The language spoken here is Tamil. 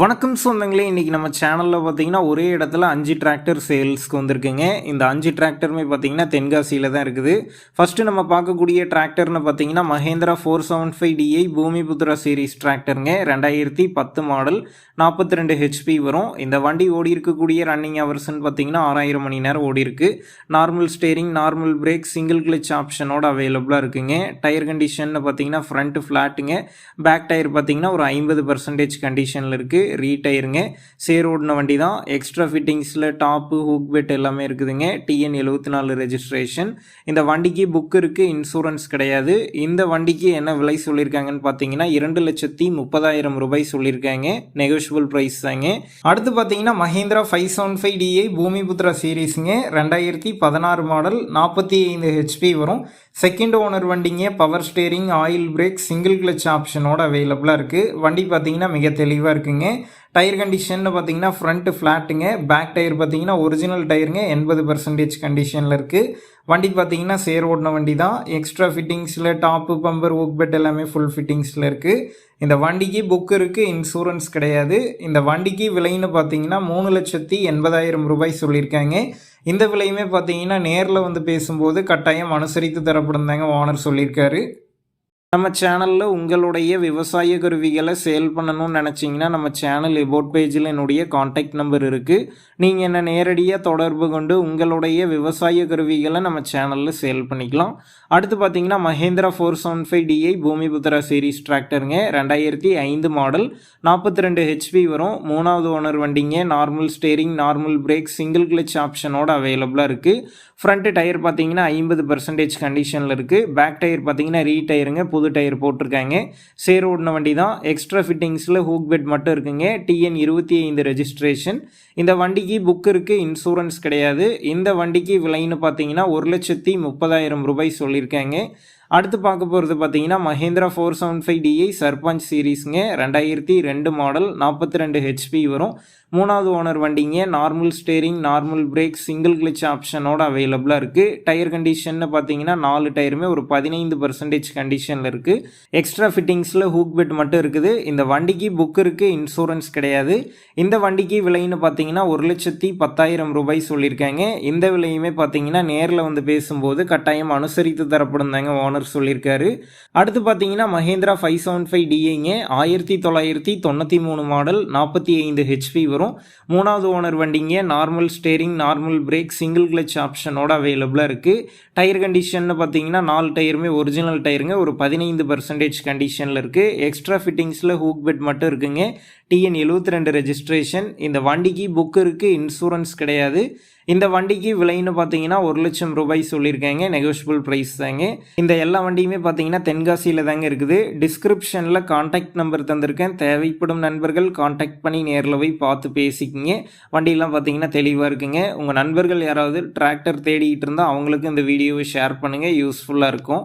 வணக்கம் சொந்தங்களே இன்றைக்கி நம்ம சேனலில் பார்த்தீங்கன்னா ஒரே இடத்துல அஞ்சு டிராக்டர் சேல்ஸ்க்கு வந்திருக்குங்க. இந்த அஞ்சு டிராக்டருமே பார்த்தீங்கன்னா தென்காசியில் தான் இருக்குது. ஃபஸ்ட்டு நம்ம பார்க்கக்கூடிய டிராக்டர்னு பார்த்தீங்கன்னா Mahindra four seven five DI Bhoomiputra series டிராக்டருங்க ரெண்டாயிரத்தி பத்து மாடல் நாற்பத்தி ரெண்டு ஹெச்பி வரும். இந்த வண்டி ஓடி இருக்கக்கூடிய ரன்னிங் ஹவர்ஸ்னு பார்த்தீங்கன்னா ஆறாயிரம் மணி நேரம் ஓடி இருக்கு. Normal steering normal brake single clutch ஆப்ஷனோட அவைலபிளாக இருக்குங்க. டயர் கண்டிஷன் பார்த்தீங்கன்னா ஃப்ரண்ட் ஃப்ளாட்டுங்க பேக் டயர் பார்த்தீங்கன்னா ஒரு ஐம்பது பர்சன்டேஜ் கண்டிஷனில் இருக்குது ரீடயருங்க சேர் ஓடின வண்டி தான் எக்ஸ்ட்ரா ஃபிட்டிங்ஸில் டாப்பு ஹூக் பெட் எல்லாமே இருக்குதுங்க. டிஎன் எழுபத்தி நாலு ரெஜிஸ்ட்ரேஷன் இந்த வண்டிக்கு புக் இருக்குது இன்சூரன்ஸ் கிடையாது. இந்த வண்டிக்கு என்ன விலை சொல்லியிருக்காங்கன்னு பார்த்தீங்கன்னா இரண்டு லட்சத்தி முப்பதாயிரம் ரூபாய் சொல்லியிருக்காங்க. நெகோஷியபிள் ப்ரைஸ் தாங்க. அடுத்து பார்த்தீங்கன்னா Mahindra five seven five DI Bhoomiputra சீரீஸுங்க ரெண்டாயிரத்தி பதினாறு மாடல் நாற்பத்தி ஐந்து ஹெச்பி வரும். செகண்ட் ஓனர் வண்டிங்க power steering oil brake single clutch ஆப்ஷனோட அவைலபிளாக இருக்குது வண்டி பார்த்தீங்கன்னா மிக தெளிவாக இருக்குங்க. டயர் கண்டிஷனில் பார்த்தீங்கன்னா ஃப்ரண்ட்டு ஃப்ளாட்டுங்க பேக் டயர் பார்த்தீங்கன்னா ஒரிஜினல் டயருங்க எண்பது பர்சன்டேஜ் கண்டிஷனில் இருக்குது வண்டி பார்த்தீங்கன்னா சேர் ஓடின வண்டி தான். எக்ஸ்ட்ரா ஃபிட்டிங்ஸில் டாப்பு பம்பர் ஒர்க் பெட் எல்லாமே ஃபுல் ஃபிட்டிங்ஸில் இருக்குது இந்த வண்டிக்கு புக் இருக்குது இன்சூரன்ஸ் கிடையாது. இந்த வண்டிக்கு விலைன்னு பார்த்தீங்கன்னா மூணு லட்சத்தி எண்பதாயிரம் ரூபாய் சொல்லியிருக்காங்க. இந்த விலையுமே பார்த்தீங்கன்னா நேரில் வந்து பேசும்போது கட்டாயம் அனுசரித்து தரப்படும் தாங்க ஓனர் சொல்லியிருக்காரு. நம்ம சேனலில் உங்களுடைய விவசாய கருவிகளை சேல் பண்ணணும்னு நினச்சிங்கன்னா நம்ம சேனல் எபோட் பேஜில் என்னுடைய காண்டாக்ட் நம்பர் இருக்குது நீங்கள் என்னை நேரடியாக தொடர்பு கொண்டு உங்களுடைய விவசாய கருவிகளை நம்ம சேனலில் சேல் பண்ணிக்கலாம். அடுத்து பார்த்தீங்கன்னா Mahindra four seven five DI Bhoomiputra series டிராக்டருங்க ரெண்டாயிரத்தி ஐந்து மாடல் நாற்பத்தி ரெண்டு ஹெச்பி வரும். மூணாவது ஓனர் வண்டிங்க. Normal steering normal brake single clutch ஆப்ஷனோட அவைலபிளாக இருக்குது ஃப்ரண்ட் டயர் பார்த்தீங்கன்னா ஐம்பது பர்சன்டேஜ் கண்டிஷனில் இருக்குது பேக் டயர் பார்த்தீங்கன்னா ரீ டயருங்க புது டயர் போட்டிருக்காங்க. சேர் ஓடின வண்டி தான் எக்ஸ்ட்ரா ஃபிட்டிங்ஸில் ஹூக் பெட் மட்டும் இருக்குங்க. டிஎன் இருபத்தி ஐந்து ரெஜிஸ்ட்ரேஷன் இந்த வண்டிக்கு புக் இருக்குது இன்சூரன்ஸ் கிடையாது. இந்த வண்டிக்கு விலைன்னு பார்த்தீங்கன்னா ஒரு லட்சத்தி முப்பதாயிரம் ரூபாய் சொல்லியிருக்காங்க. அடுத்து பார்க்க போகிறது பார்த்தீங்கன்னா Mahindra four seven five DI Sarpanch சீரீஸுங்க. ரெண்டாயிரத்தி ரெண்டு மாடல் நாற்பத்தி ரெண்டு ஹெச்பி வரும். மூணாவது ஓனர் வண்டிங்க normal steering normal brake single clutch ஆப்ஷனோட அவைலபிளாக இருக்குது டயர் கண்டிஷன்னு பார்த்தீங்கன்னா நாலு டயருமே ஒரு பதினைந்து பர்சன்டேஜ் கண்டிஷனில் இருக்குது எக்ஸ்ட்ரா ஃபிட்டிங்ஸில் ஹூக் பெட் மட்டும் இருக்குது. இந்த வண்டிக்கு புக் இருக்குது இன்சூரன்ஸ் கிடையாது. இந்த வண்டிக்கு விலைன்னு பார்த்தீங்கன்னா ஒரு லட்சத்தி பத்தாயிரம் ரூபாய் சொல்லியிருக்காங்க. இந்த விலையுமே பார்த்தீங்கன்னா நேரில் வந்து பேசும்போது கட்டாயம் அனுசரித்து தரப்படும் தாங்க ஓனர் சொல்லியிருக்காரு. அடுத்து பார்த்தீங்கன்னா மஹேந்திரா ஃபைவ் செவன் ஃபைவ் டிஏங்க. ஆயிரத்தி தொள்ளாயிரத்தி தொண்ணூற்றி மூணு மாடல் நாற்பத்தி ஐந்து ஹெச்பி வரும் வரும். மூணாவது ஓனர் வண்டிங்க normal steering normal brake single clutch ஆப்ஷனோட அவைலபிளாக இருக்குது டயர் கண்டிஷன் பார்த்தீங்கன்னா நாலு டயருமே ஒரிஜினல் டயருங்க. ஒரு பதினைந்து பர்சன்டேஜ் கண்டிஷனில் இருக்குது எக்ஸ்ட்ரா ஃபிட்டிங்ஸில் ஹூக் பெட் மட்டும் இருக்குங்க. டிஎன் எழுபத்தி ரெண்டு ரெஜிஸ்ட்ரேஷன் இந்த வண்டிக்கு புக் இருக்குது இன்சூரன்ஸ் கிடையாது. இந்த வண்டிக்கு விலைன்னு பார்த்தீங்கன்னா ஒரு லட்சம் ரூபாய் சொல்லியிருக்காங்க நெகோஷியபிள் ப்ரைஸ் தாங்க. இந்த எல்லா வண்டியுமே பார்த்தீங்கன்னா தென்காசியில் தாங்க இருக்குது. டிஸ்கிரிப்ஷனில் காண்டாக்ட் நம்பர் தந்திருக்கேன். தேவைப்படும் நண்பர்கள் காண்டாக்ட் பண்ணி நேரில் போய் பார்த்து பேசிக்கிங்க. வண்டியெல்லாம் பார்த்தீங்கன்னா தெளிவாக இருக்குங்க. உங்கள் நண்பர்கள் யாராவது டிராக்டர் தேடிக்கிட்டு இருந்தால் அவங்களுக்கு இந்த வீடியோவை ஷேர் பண்ணுங்கள் யூஸ்ஃபுல்லாக இருக்கும்.